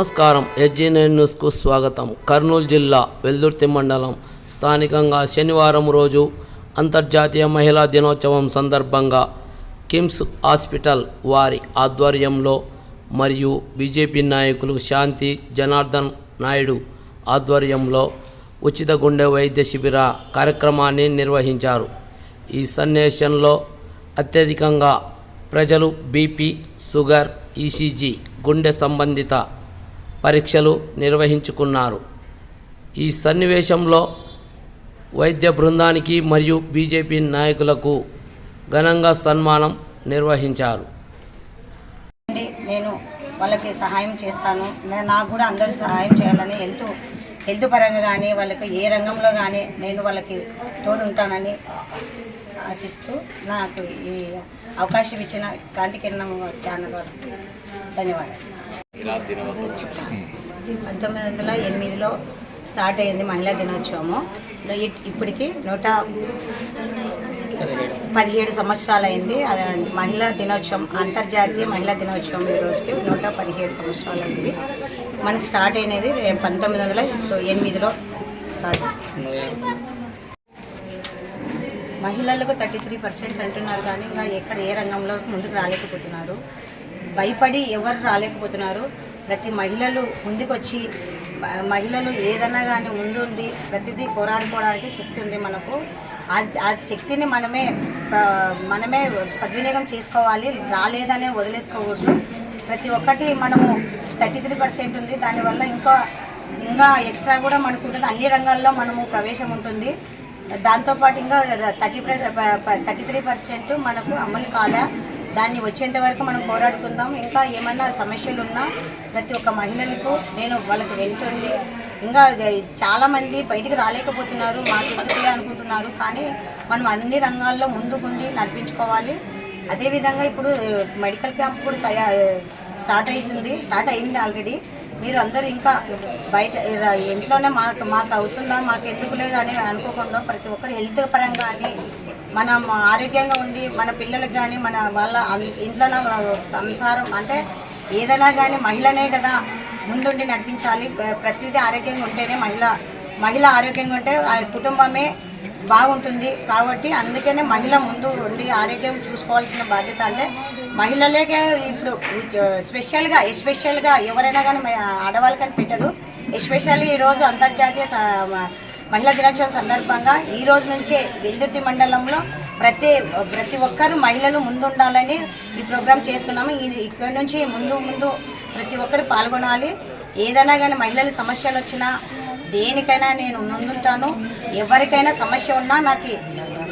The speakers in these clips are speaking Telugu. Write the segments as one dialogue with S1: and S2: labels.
S1: నమస్కారం. ఎస్జీనైన్ న్యూస్కు స్వాగతం. కర్నూలు జిల్లా వెల్దుర్తి మండలం. స్థానికంగా శనివారం రోజు అంతర్జాతీయ మహిళా దినోత్సవం సందర్భంగా కిమ్స్ హాస్పిటల్ వారి ఆధ్వర్యంలో మరియు బీజేపీ నాయకులు శాంతి జనార్దన్ నాయుడు ఆధ్వర్యంలో ఉచిత గుండె వైద్య శిబిర కార్యక్రమాన్ని నిర్వహించారు. ఈ సన్నివేశంలో అత్యధికంగా ప్రజలు బీపీ షుగర్ ఈసీజీ గుండె సంబంధిత పరీక్షలు నిర్వహించుకున్నారు. ఈ సన్నివేశంలో వైద్య బృందానికి మరియు బీజేపీ నాయకులకు ఘనంగా సన్మానం నిర్వహించారు.
S2: అండి నేను వాళ్ళకి సహాయం చేస్తాను. నాకు కూడా అందరూ సహాయం చేయాలని హెల్త్ హెల్త్ పరంగా కానీ వాళ్ళకి ఏ రంగంలో కానీ నేను వాళ్ళకి తోడుంటానని ఆశిస్తూ నాకు ఈ అవకాశం ఇచ్చిన కాంతికిరణం ఛానల్ ధన్యవాదాలు. పంతొమ్మిది వందల ఎనిమిదిలో స్టార్ట్ అయింది మహిళా దినోత్సవము. ఇట్- ఇప్పటికి నూట పదిహేడు సంవత్సరాలు అయింది అది మహిళా దినోత్సవం అంతర్జాతీయ మహిళా దినోత్సవం ఈ రోజుకి నూట పదిహేడు సంవత్సరాలు అయింది మనకి స్టార్ట్ అయినది పంతొమ్మిది వందల ఎనిమిదిలో స్టార్ట్ మహిళలకు థర్టీ త్రీ పర్సెంట్ అంటున్నారు కానీ ఇంకా ఎక్కడ ఏ రంగంలో ముందుకు రాలేకపోతున్నారు. భయపడి ఎవరు రాలేకపోతున్నారు. ప్రతి మహిళలు ముందుకొచ్చి మహిళలు ఏదైనా కానీ ముందుండి ప్రతిదీ పోరాడుకోవడానికి శక్తి ఉంది మనకు. ఆ- శక్తిని మనమే మనమే సద్వినియోగం చేసుకోవాలి. రాలేదనే వదిలేసుకోకూడదు. ప్రతి ఒక్కటి మనము థర్టీ త్రీ పర్సెంట్ ఉంది. దానివల్ల ఇంకా ఇంకా ఎక్స్ట్రా కూడా మనకు ఉంటుంది. అన్ని రంగాల్లో మనము ప్రవేశం ఉంటుంది. దాంతోపాటు ఇంకా థర్టీ థర్టీ త్రీ పర్సెంట్ మనకు అమలు కాలే. దాన్ని వచ్చేంత వరకు మనం పోరాడుకుందాం. ఇంకా ఏమైనా సమస్యలు ఉన్నా ప్రతి ఒక్క మహిళలకు నేను వాళ్ళకి వెళ్తుండి ఇంకా చాలామంది బయటికి రాలేకపోతున్నారు మాకు ఎందుకులే అనుకుంటున్నారు. కానీ మనం అన్ని రంగాల్లో ముందుకుండి నడిపించుకోవాలి. అదేవిధంగా ఇప్పుడు మెడికల్ క్యాంప్ కూడా తయా స్టార్ట్ అవుతుంది స్టార్ట్ అయింది ఆల్రెడీ. మీరు అందరూ ఇంకా బయట ఇంట్లోనే మాకు మాకు అవుతుందా మాకు ఎందుకు లేదు అని అనుకోకుండా ప్రతి ఒక్కరు హెల్త్ పరంగా అని మనం ఆరోగ్యంగా ఉండి మన పిల్లలకు కానీ మన వాళ్ళ ఇంట్లో సంసారం అంటే ఏదైనా కానీ మహిళనే కదా ముందుండి నడిపించాలి. ప్రతిదీ ఆరోగ్యంగా ఉంటేనే మహిళ మహిళ ఆరోగ్యంగా ఉంటే ఆ కుటుంబమే బాగుంటుంది. కాబట్టి అందుకనే మహిళ ముందు ఉండి ఆరోగ్యం చూసుకోవాల్సిన బాధ్యత అంటే మహిళలేకే ఇప్పుడు స్పెషల్గా ఎస్పెషల్గా ఎవరైనా కానీ ఆడవాళ్ళు కానీ పెట్టరు ఎస్పెషల్లీ ఈరోజు అంతర్జాతీయ మహిళా దినోత్సవం సందర్భంగా ఈ రోజు నుంచే వెల్దుర్తి మండలంలో ప్రతి ప్రతి ఒక్కరు మహిళలు ముందుండాలని ఈ ప్రోగ్రాం చేస్తున్నాము. ఈ ఇక్కడ నుంచి ముందు ముందు ప్రతి ఒక్కరు పాల్గొనాలి. ఏదైనా కానీ మహిళల సమస్యలు వచ్చినా దేనికైనా నేను ముందుంటాను ఎవరికైనా సమస్య ఉన్నా నాకు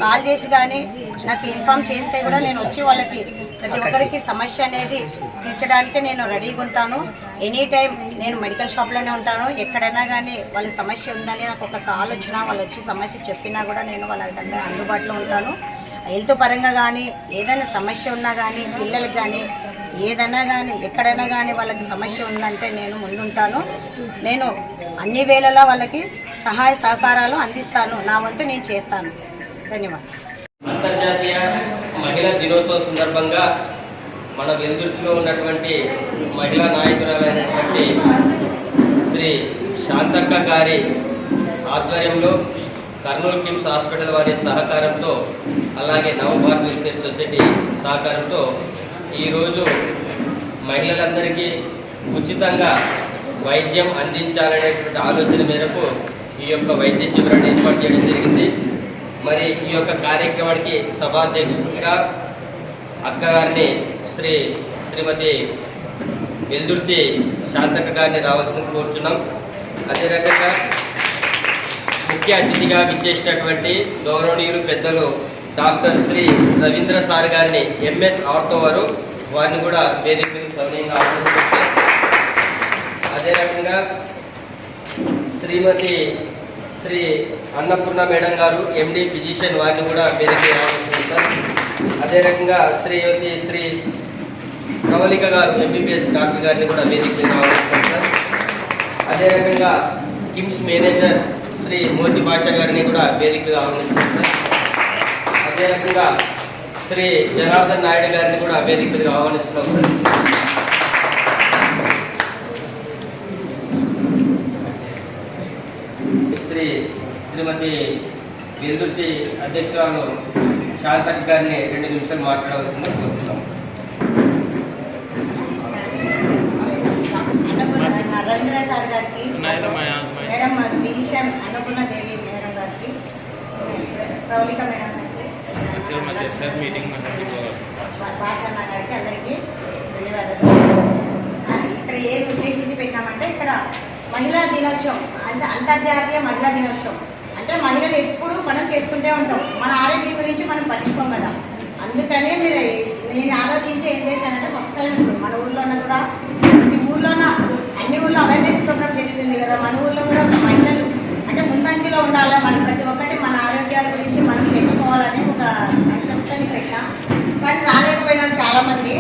S2: కాల్ చేసి కానీ నాకు ఇన్ఫామ్ చేస్తే కూడా నేను వచ్చి వాళ్ళకి ప్రతి ఒక్కరికి సమస్య అనేది తీర్చడానికి నేను రెడీగా ఉంటాను. ఎనీ టైం నేను మెడికల్ షాప్లోనే ఉంటాను. ఎక్కడైనా కానీ వాళ్ళ సమస్య ఉందని నాకు ఒక కాల్ వచ్చినా వాళ్ళు వచ్చి సమస్య చెప్పినా కూడా నేను వాళ్ళ అందుబాటులో ఉంటాను. హెల్త్ పరంగా కానీ ఏదైనా సమస్య ఉన్నా కానీ పిల్లలకు కానీ ఏదైనా కానీ ఎక్కడైనా కానీ వాళ్ళకి సమస్య ఉందంటే నేను ముందుంటాను. నేను అన్ని వేళలా వాళ్ళకి సహాయ సహకారాలు అందిస్తాను. నా వంతు నేను చేస్తాను. ధన్యవాదాలు.
S3: అంతర్జాతీయ మహిళా దినోత్సవం సందర్భంగా మన వెందుర్తిలో ఉన్నటువంటి మహిళా నాయకురాలైనటువంటి శ్రీ శాంతక్క గారి ఆధ్వర్యంలో కర్నూలు కిమ్స్ హాస్పిటల్ వారి సహకారంతో అలాగే నవభారత్ వెల్ఫేర్ సొసైటీ సహకారంతో ఈరోజు మహిళలందరికీ ఉచితంగా వైద్యం అందించాలనేటువంటి ఆలోచన మేరకు ఈ యొక్క వైద్య శిబిరాన్ని ఏర్పాటు చేయడం జరిగింది. మరి ఈ యొక్క కార్యక్రమానికి సభాధ్యక్షుడిగా అక్కగారిని శ్రీ శ్రీమతి వెల్దుర్తి శాంతక్క గారిని రావాల్సిన కోరుచున్నాం. అదే రకంగా ముఖ్య అతిథిగా విచ్చేసినటువంటి గౌరవనీయులు పెద్దలు డాక్టర్ శ్రీ రవీంద్ర సార్ గారిని ఎంఎస్ ఆర్తో వారు వారిని కూడా వేదిక మీద సౌనీయంగా అదే రకంగా శ్రీమతి శ్రీ అన్నపూర్ణ మేడం గారు ఎండి ఫిజిషియన్ వారిని కూడా వేదిక మీద ఆహ్వానిస్తున్నారు అదే రకంగా శ్రీమతి శ్రీ కవలిక గారు ఎంబీబీఎస్ డాక్టర్ గారిని కూడా వేదిక మీద ఆహ్వానిస్తాం సార్ అదేవిధంగా కిమ్స్ మేనేజర్ శ్రీ మోతి భాషా గారిని కూడా వేదిక మీద ఆహ్వానిస్తాం సార్ అదేవిధంగా శ్రీ జనార్దన్ నాయుడు గారిని కూడా వేదిక మీద ఆహ్వానిస్తున్నాం సార్. శ్రీ శ్రీమతి వెల్దుర్తి అధ్యక్షురాలు శాంతక్ గారిని రెండు నిమిషాలు మాట్లాడవలసిందిగా
S2: కోరుతున్నాను. రవీంద్ర సార్ గారికి madam physician Annapurna Devi madam గారికి ప్రౌలిక మేడం గారికి భా- భాషాన్న గారికి అందరికీ ధన్యవాదాలు. ఇక్కడ ఏం ఉద్దేశించి పెట్టినామంటే ఇక్కడ మహిళా దినోత్సవం అంత అంతర్జాతీయ మహిళా దినోత్సవం. అంటే మహిళలు ఎప్పుడు మనం చేసుకుంటూ ఉంటాం. మన ఆరోగ్యం గురించి మనం పట్టించుకోం కదా. అందుకనే మీరు నేను ఆలోచించి ఏం చేశానంటే ఫస్ట్ టైం ఇప్పుడు మన ఊర్లోన కూడా ప్రతి ఊర్లోన అన్ని ఊళ్ళో అవేర్నెస్ ప్రోగ్రామ్ జరుగుతుంది కదా. మన ఊళ్ళో కూడా మహిళలు అంటే ముందంజలో ఉండాలి మనం ప్రతి ఒక్కటి మన ఆరోగ్యాల గురించి మనం తెలుసుకోవాలని ఒక కన్సెప్ట్ని పెట్టినా. కానీ రాలేకపోయినా చాలామంది.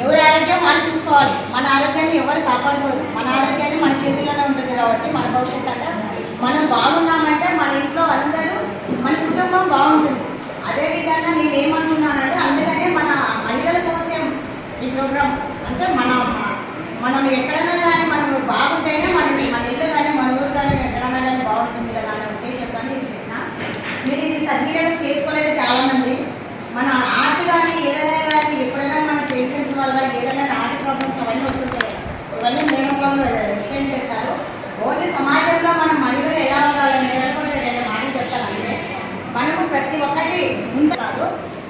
S2: ఎవరి ఆరోగ్యం వాళ్ళు చూసుకోవాలి. మన ఆరోగ్యాన్ని ఎవరు కాపాడుకోరు. మన ఆరోగ్యాన్ని మన చేతుల్లోనే ఉంటుంది కాబట్టి మన భవిష్యత్తు అంటే మనం బాగున్నామంటే మన ఇంట్లో అందరూ మన కుటుంబం బాగుంటుంది. అదేవిధంగా నేను అందుకనే మన మహిళల కోసం ఈ ప్రోగ్రాం అంటే మన మనం ఎక్కడైనా కానీ మనం బాగుంటేనే మన మన ఇల్లు కానీ మన ఊరు కానీ ఎక్కడైనా కానీ బాగుంటుంది కదా అనే ఉద్దేశంతో కానీ పెట్టినా మీరు ఇది సద్వినియోగం చేసుకోలేదు చాలామంది. మన ఆర్ట్ కానీ ఏదైనా కానీ ఎప్పుడైనా మన పేషెంట్స్ వల్ల ఏదైనా ఆర్ట్ ప్రాబ్లమ్స్ అవన్నీ వస్తుంటాయి ఇవన్నీ మేడం ఎక్స్ప్లెయిన్ చేస్తారు. ఓన్లీ సమాజంలో మనం మహిళలు ఎలా ఉండాలని నేను మాటలు చెప్తానంటే మనము ప్రతి ఒక్కటి ముందు కాదు.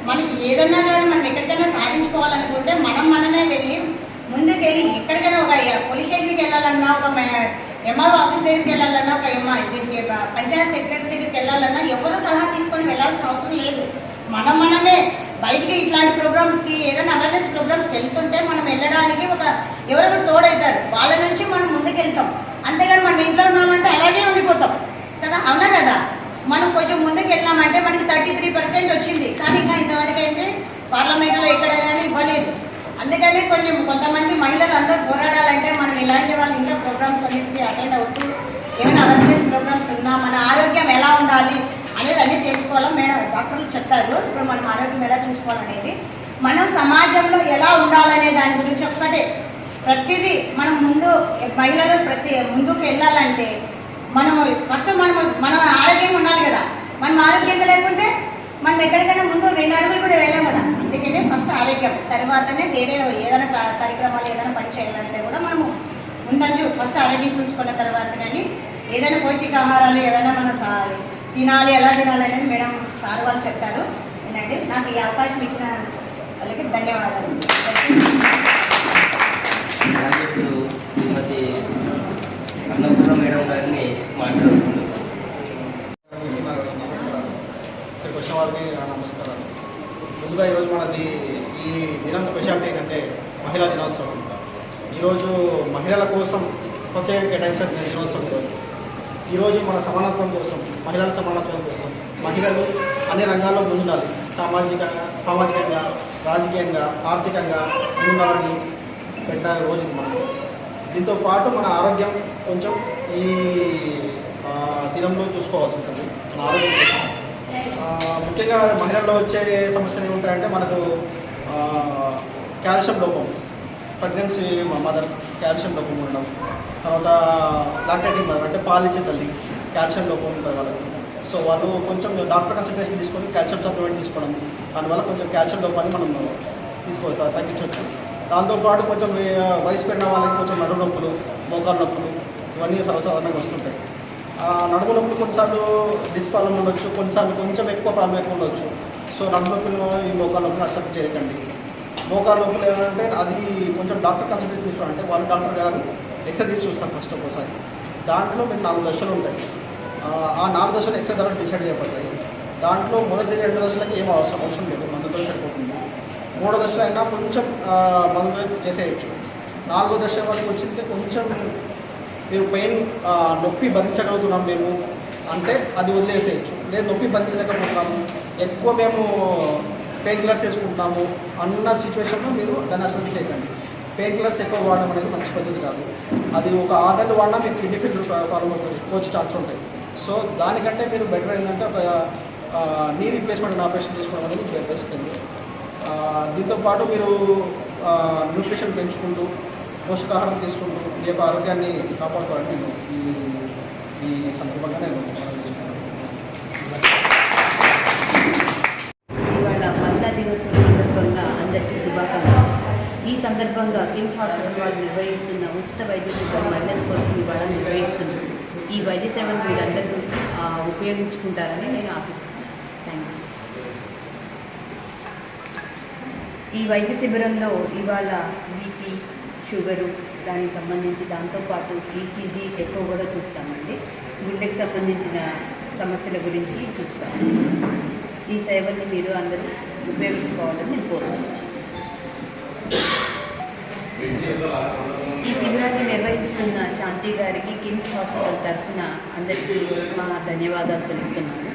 S2: మనకి ఏదైనా కానీ మనం ఎక్కడికైనా సాధించుకోవాలనుకుంటే మనం మనమే వెళ్ళి ముందుకెళ్ళి ఎక్కడికైనా ఒక పోలీస్ స్టేషన్కి వెళ్ళాలన్నా ఒక ఎంఆర్ఓ ఆఫీస్ దగ్గరికి వెళ్ళాలన్నా ఒక ఎంఆ దీనికి పంచాయత్ సెక్రటరీ దగ్గరికి వెళ్ళాలన్నా ఎవరు సలహా తీసుకొని వెళ్ళాల్సిన అవసరం లేదు. మనం మనమే బయటికి ఇట్లాంటి ప్రోగ్రామ్స్కి ఏదైనా అవేర్నెస్ ప్రోగ్రామ్స్కి వెళ్తుంటే మనం వెళ్ళడానికి ఒక ఎవరెవరు తోడవుతారు వాళ్ళ నుంచి మనం ముందుకు వెళ్తాం అంతేగాని మనం ఇంట్లో ఉన్నామంటే అలాగే ఉండిపోతాం. కదా? అవునా కదా? మనం కొంచెం ముందుకు వెళ్ళామంటే మనకి థర్టీ త్రీ పర్సెంట్ వచ్చింది. కానీ ఇంకా ఇంతవరకు అయితే పార్లమెంట్లో ఎక్కడ కానీ ఇవ్వలేదు. అందుకని కొన్ని కొంతమంది మహిళలు అందరూ పోరాడాలంటే మనం ఇలాంటి వాళ్ళు ఇంకా ప్రోగ్రామ్స్ అన్నిటికీ అటెండ్ అవుతూ ఏమైనా అవేర్నెస్ ప్రోగ్రామ్స్ ఉన్నా మన ఆరోగ్యం ఎలా ఉండాలి అనేది అన్నీ తెలుసుకోవాలో మేడం డాక్టర్లు చెప్తారు ఇప్పుడు మనం ఆరోగ్యం ఎలా చూసుకోవాలనేది. మనం సమాజంలో ఎలా ఉండాలనే దాని గురించి ఒక్కటే. ప్రతిదీ మనం ముందు మహిళలు ప్రతి ముందుకు వెళ్ళాలంటే మనము ఫస్ట్ మనం మన ఆరోగ్యంగా ఉండాలి కదా. మనం ఆరోగ్యంగా లేకుంటే మనం ఎక్కడికైనా ముందు రెండు అడుగులు కూడా వెళ్ళాం కదా. అందుకనే ఫస్ట్ ఆరోగ్యం తర్వాతనే వేరే ఏదైనా కార్యక్రమాలు ఏదైనా పని చేయాలంటే కూడా మనము ముందంజు ఫస్ట్ ఆరోగ్యం చూసుకున్న తర్వాత కానీ ఏదైనా పౌష్టికాహారాలు ఏదైనా మన సా తినాలి ఎలా తినాలి అనేది మేడం సార్ వాళ్ళు చెప్తారు ఏంటంటే నాకు ఈ అవకాశం ఇచ్చిన వాళ్ళకి ధన్యవాదాలు.
S3: శ్రీమతి అన్నపూర్ణ మేడం గారిని మాట్లాడుతున్నాను
S4: ఇక్కడికి వచ్చిన వారికి నా నమస్కారాలు ముందుగా ఈరోజు మనది ఈ దినం స్పెషాలిటీ ఏంటంటే మహిళా దినోత్సవం. ఈరోజు మహిళల కోసం ప్రత్యేక కేటాయించిన దినోత్సవం ఈరోజు. ఈరోజు మన సమానత్వం కోసం మహిళల సమానత్వం కోసం మహిళలు అన్ని రంగాల్లో ముందుండాలి. సామాజికంగా సామాజికంగా రాజకీయంగా ఆర్థికంగా ముందుండాలని పెట్టిన రోజు మనం దీంతో పాటు మన ఆరోగ్యం కొంచెం ఈ దినంలో చూసుకోవాల్సి ఉంటుంది. మన ఆరోగ్యం కోసం. ముఖ్యంగా మహిళల్లో వచ్చే సమస్యలు ఏముంటాయంటే మనకు క్యాల్షియం కాల్షియం లోపం ప్రెగ్నెన్సీ మదర్ కాల్షియం లోపం ఉండడం తర్వాత లాక్టేటింగ్ మదర్ అంటే పాలిచ్చే తల్లి కాల్షియం లోపం ఉంటుంది వాళ్ళకి. సో వాళ్ళు కొంచెం డాక్టర్ కన్సల్టేషన్ తీసుకొని కాల్షియం సప్లిమెంట్ తీసుకోవడం దానివల్ల కొంచెం కాల్షియం లోపాన్ని మనం తీసుకోవచ్చు తగ్గించవచ్చు దాంతోపాటు కొంచెం వయసు పెరిగిన వాళ్ళకి కొంచెం నడు నొప్పులు మోకాలు నొప్పులు ఇవన్నీ సర్వసాధారణంగా వస్తుంటాయి. నడుము నొప్పులు కొన్నిసార్లు డిస్ ప్రాబ్లం ఉండొచ్చు కొన్నిసార్లు కొంచెం ఎక్కువ ప్రాబ్లం ఎక్కువ ఉండొచ్చు. సో నడుము నొప్పులు ఈ మోకాలు అసలు చేయకండి. మోకాలు నొప్పులు ఏమంటే అది కొంచెం డాక్టర్ కన్సల్టేషన్ తీసుకోవాలంటే వాళ్ళు డాక్టర్ గారు ఎక్స్రే తీసి చూస్తాం ఫస్ట్ ఒకసారి దాంట్లో మీకు నాలుగు దశలు ఉంటాయి. ఆ, నాలుగు దశలు ఎక్స్రే ద్వారా డిసైడ్ చేయబడతాయి. దాంట్లో మొదటి రెండు దశలకి ఏం అవసరం అవసరం లేదు మందుతో సరిపోతుంది. మూడో దశలో అయినా కొంచెం ఆ, మందుతో చేసేయచ్చు. నాలుగో దశ వరకు వచ్చింటే కొంచెం మీరు పెయిన్ నొప్పి భరించగలుగుతున్నాం మేము. అంటే అది వదిలేసేయచ్చు. లేదు నొప్పి భరించలేకపోతున్నాము. ఎక్కువ మేము పెయిన్ కిల్లర్స్ వేసుకుంటున్నాము అన్న సిచ్యువేషన్లో మీరు దాన్ని అసలు చేయకండి. పెయిన్ కిల్లర్స్ ఎక్కువ వాడడం అనేది మంచి పద్ధతి కాదు. అది ఒక ఆరు నెలలు వాడినా మీకు కిడ్నీ ఫిల్ ప్రాబ్లం వచ్చే ఛాన్స్ ఉంటాయి. సో దానికంటే మీరు బెటర్ ఏంటంటే ఒక నీ రీప్లేస్మెంట్ ఆపరేషన్ చేసుకోవడం అనేది బెస్ట్ అండి. దీంతోపాటు దీంతో పాటు మీరు న్యూట్రిషన్ పెంచుకుంటూ పోషకాహారం తీసుకుంటూ రేపు ఆరోగ్యాన్ని కాపాడుకోవాలని ఈ ఈ సందర్భంగా నేను ఇవాళ మహిళా
S5: సందర్భంగా అందరికీ శుభాకాంక్షలు. ఈ సందర్భంగా కిమ్స్ హాస్పిటల్ వాళ్ళు నిర్వహిస్తున్న ఉచిత వైద్య సేవలు మహిళల కోసం ఇవాళ నిర్వహిస్తున్నారు. ఈ వైద్య సేవలు మీరందరూ ఉపయోగించుకుంటారని నేను ఆశిస్తున్నాను. థ్యాంక్ యూ ఈ వైద్య శిబిరంలో ఇవాళ బీపీ షుగరు దానికి సంబంధించి దాంతోపాటు ఈసీజీ ఎక్కువ కూడా చూస్తామండి. గుండెకి సంబంధించిన సమస్యల గురించి చూస్తాము. ఈ సేవల్ని మీరు అందరూ ఉపయోగించుకోవాలని నేను కోరుతున్నాను ఈ శిబిరాన్ని నిర్వహిస్తున్న శాంతి గారికి కిమ్స్ హాస్పిటల్ తరఫున అందరికీ మా ధన్యవాదాలు తెలుపుతున్నాను.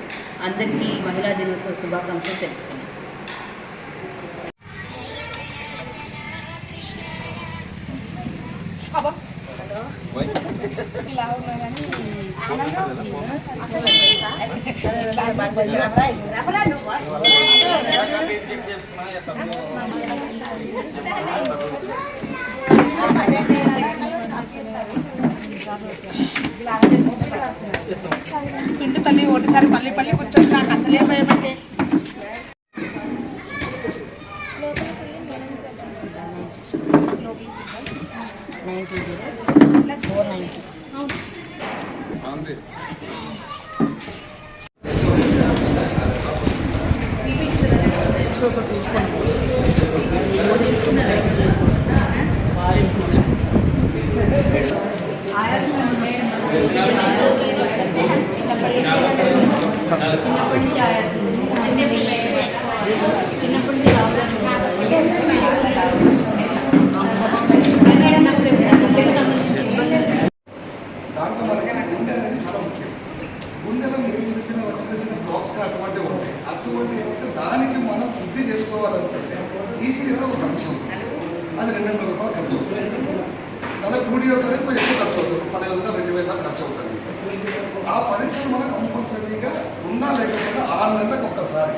S5: అందరికీ మహిళా దినోత్సవ శుభాకాంక్షలు తెలుపుతున్నాను.
S6: పిండు తల్లి ఒకటిసారి పల్లి పల్లి కూర్చొని నాకు అసలే భయపడే
S2: nine two zero four nine six
S5: చిన్నప్పటి నుంచి ఆయాసం ఉంది. అంటే వీళ్ళకి చిన్నప్పటి నుంచి రావడానికి గుండెకి సంబంధించిన ఇబ్బందులు
S7: దాంట్లో మనకి గుండె అనేది చాలా ముఖ్యం. గుండెలో మీరు చిన్న చిన్న చిన్న చిన్న బ్లాక్స్ అటువంటివి ఉంటాయి. అటువంటి దానికి మనం శుద్ధి చేసుకోవాలనుకుంటే ఈసీగా ఒక అంశం అది రెండు వందల రూపాయలు ఖర్చు అవుతుంది. అదే టూడియో అనేది ఎక్కువ ఖర్చు అవుతుంది. పదిహేను వందలు రెండు వేల ఖర్చు అవుతుంది. ఆ పరీక్షలు మనం కంపల్సరీగా ఉన్నా లేకపోతే ఆరు నెలలకు ఒక్కసారి.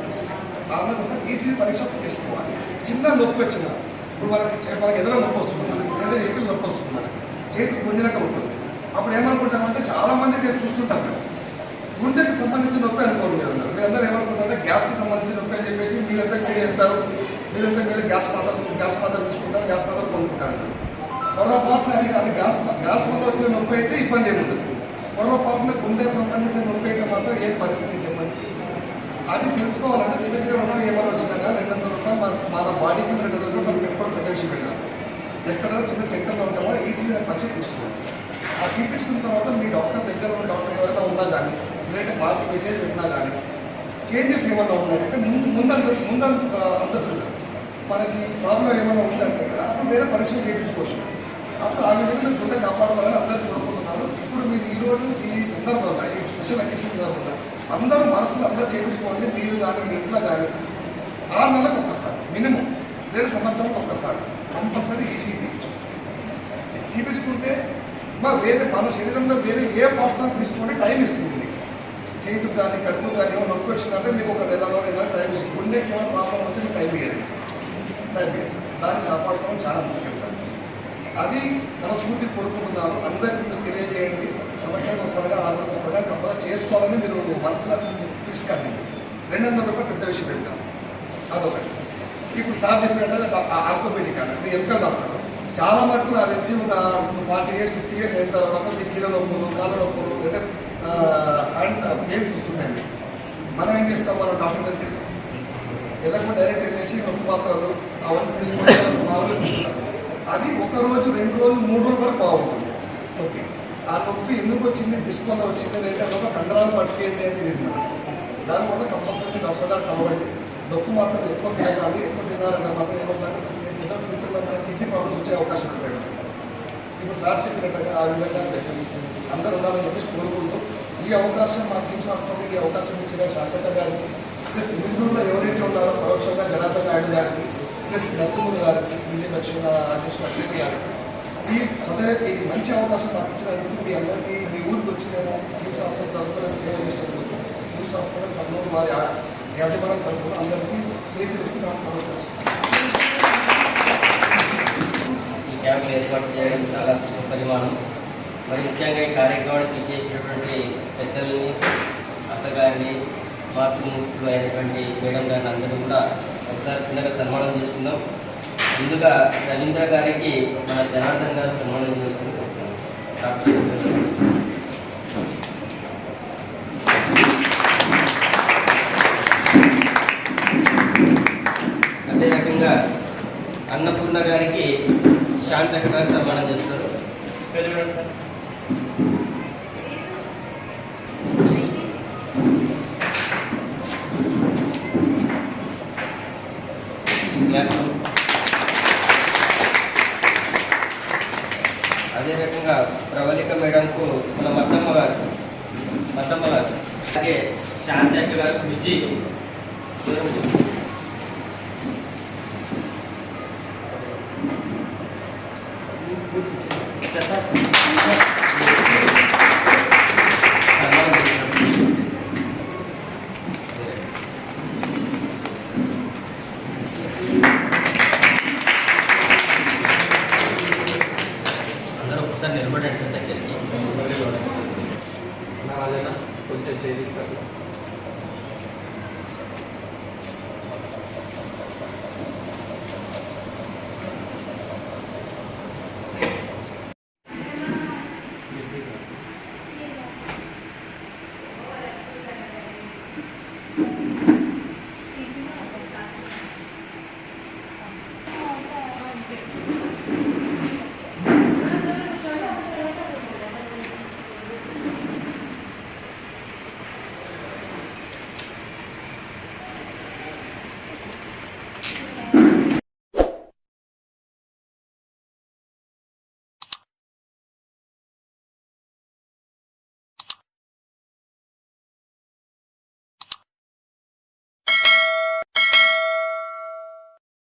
S7: ఆరు నెలలకు ఒకసారి ఈసీ పరీక్ష తీసుకోవాలి. చిన్న నొప్పి వచ్చిన ఇప్పుడు మనకి మనకి ఎదురు నొప్పి వస్తుంది మనకి. అంటే ఎప్పుడు నొప్పి వస్తుంది మనకి. చేతికి గుంజినట్టు ఉంటుంది. అప్పుడు ఏమనుకుంటామంటే చాలామంది నేను చూస్తుంటాను గుండెకి సంబంధించిన నొప్పి అనుకోరు మీరు అందరూ. మీరందరూ ఏమనుకుంటారంటే గ్యాస్కి సంబంధించిన నొప్పి అని చెప్పేసి మీరంతా మీరే వెళ్తారు మీరంతా మీరు గ్యాస్ పాత్ర గ్యాస్ పాత్ర తీసుకుంటారు గ్యాస్ పాత్ర కొనుక్కుంటారు. పొరపాట్లు అది అది గ్యాస్ గ్యాస్ వల్ల వచ్చిన నొప్పి అయితే ఇబ్బంది ఏమి ఉండదు పొరపాటున గుండెకి సంబంధించిన నొప్పి మాత్రం ఏ పరిస్థితి చెప్పండి అది తెలుసుకోవాలంటే చిన్న చిన్న నొప్పులు ఏమైనా వచ్చినాక రెండు వందల రూపాయలు మన బాడీకి రెండు వందల రూపాయలు మనం పెట్టుకోవడం ప్రదర్శన పెట్టాలి చిన్న సెంటర్లో ఉంటామో ఈసీ పరీక్ష తీసుకోవాలి. ఆ తీపించుకున్న తర్వాత మీ డాక్టర్ దగ్గర ఉన్న డాక్టర్ ఎవరైనా ఉన్నా కానీ లేదంటే మాకు మెసేజ్ పెట్టినా కానీ చేంజెస్ ఏమైనా ఉన్నాయంటే ముందు ముందంత ముందు అంతస్తుంది మనకి ప్రాబ్లం ఏమైనా ఉందంటే అప్పుడు వేరే పరీక్షలు చేయించుకోవచ్చు. అప్పుడు ఆ విధంగా గుండె కాపాడాలని అందరికీ ఇప్పుడు మీరు ఈరోజు రోజు ఈ సందర్భంగా ఈ స్పెషల్ అకేషన్ సందర్భంగా అందరూ మనసులు అందరూ చేయించుకోండి మీరు కానీ మీ ఇంట్లో కానీ ఆరు నెలలకు ఒక్కసారి మినిమం లేదా సంవత్సరాలకు ఒక్కసారి కంపల్సరీ ఈసీ తీపించుకోండి చూపించుకుంటే మా వేరే మన శరీరంలో వేరే ఏ పార్ట్స్ తీసుకుంటే టైం ఇస్తుంది. మీకు కానీ కడుపు కానీ ఏమైనా నొప్పి వచ్చిందంటే మీకు ఒక నెలలో నెల టైం ఇస్తుంది. గుండెకి ఏమైనా ప్రాబ్లం వచ్చి టైం ఇయ్యదు. టైం ఇయ్యదు. దాన్ని కాపాడుకోవడం చాలా ముఖ్యం. అది మనస్ఫూర్తి కోరుకుంటున్నారు అందరికీ తెలియజేయండి. సంవత్సరం ఒకసారిగా ఆరు నెలలకు ఒకసారిగా కంపల్సరీ చేసుకోవాలని మీరు మనసులో ఫిక్స్ కండి రెండు వందల రూపాయలు పెద్ద విషయం పెట్టాలి అదొకటి. ఇప్పుడు సార్ చెప్పినట్టు ఆర్థోపెడిక్ అని అది ఎంత డాక్టర్ చాలా మటుకు నాకు తెలిసి ఒక ఫార్టీ ఇయర్స్ ఫిఫ్టీ ఇయర్స్ అయిన తర్వాత మీ కీళ్ళ నొప్పులు కాళ్ళ నొప్పులు అంటే హ్యాండ్ పెయిన్స్ వస్తున్నాయండి మనం ఏం చేస్తాం? మనం డాక్టర్ దగ్గరికి ఎలాగో డైరెక్ట్ వెళ్ళేసి నొప్పి పాత్రలు అవన్నీ తీసుకుంటే తీసుకుంటాం. అది ఒక రోజు రెండు రోజులు మూడు రోజులు వరకు బాగుంటుంది. ఓకే. ఆ నొప్పి ఎందుకు వచ్చింది? డిస్క్ వల్ల వచ్చింది లేదంటే ఒక కండరాలు పట్టుకేంది అని తెలియదు దానివల్ల కంపల్సరీ డాక్టర్ గారు కలవండి. నొప్పి మాత్రం ఎక్కువ తినాలి ఎక్కువ తినాలంటే మాత్రం ఏమవుతుందంటే ఫ్యూచర్లో మనకి కిడ్నీ ప్రాబ్లమ్స్ వచ్చే అవకాశం ఉంటాయి ఇప్పుడు సార్ చెప్పినట్టుగా ఆ విధంగా అందరూ ఉండాలని చెప్పి కోరుకుంటూ ఈ అవకాశం మా టీమ్స్ హాస్పిటల్కి ఈ అవకాశం ఇచ్చిన శాంతత గారికి ప్లస్ నిందూరులో ఎవరైతే ఉన్నారో పరోక్షంగా జనార్దన్ నాయుడు గారికి ప్లస్ నరసింహుడు గారికి విజయ లక్ష్మీ అధ్యక్షుడు లక్ష్మీ గారికి ఈ సదయ ఈ మంచి అవకాశం మాకు ఇచ్చినందుకు మీ అందరికీ మీ ఊరికి వచ్చి మేము కిమ్స్ హాస్పిటల్ తరఫున సేవ చేసినందుకు కిమ్స్ హాస్పిటల్ కర్నూలు వారి యా- యాజమాన్యం తరఫున అందరికీ చేతులు ఎత్తి నాకు నమస్కరిస్తున్నాను.
S3: ఈ క్యాంప్ ఏర్పాటు చేయడం చాలా పరిమాణం. మరి ముఖ్యంగా ఈ కార్యక్రమానికి ఇచ్చేసినటువంటి పెద్దల్ని అత్తగారిని మాతృమూర్తులు అయినటువంటి మేడం గారిని అందరూ కూడా ఒకసారి చిన్నగా సన్మానం చేసుకుందాం. ముందుగా రవీంద్ర గారికి మన జనార్దన్ గారు సన్మానం కోరుతున్నాను. అదే రకంగా అన్నపూర్ణ గారికి శాంతక గారు సన్మానం చేస్తారు Yeah.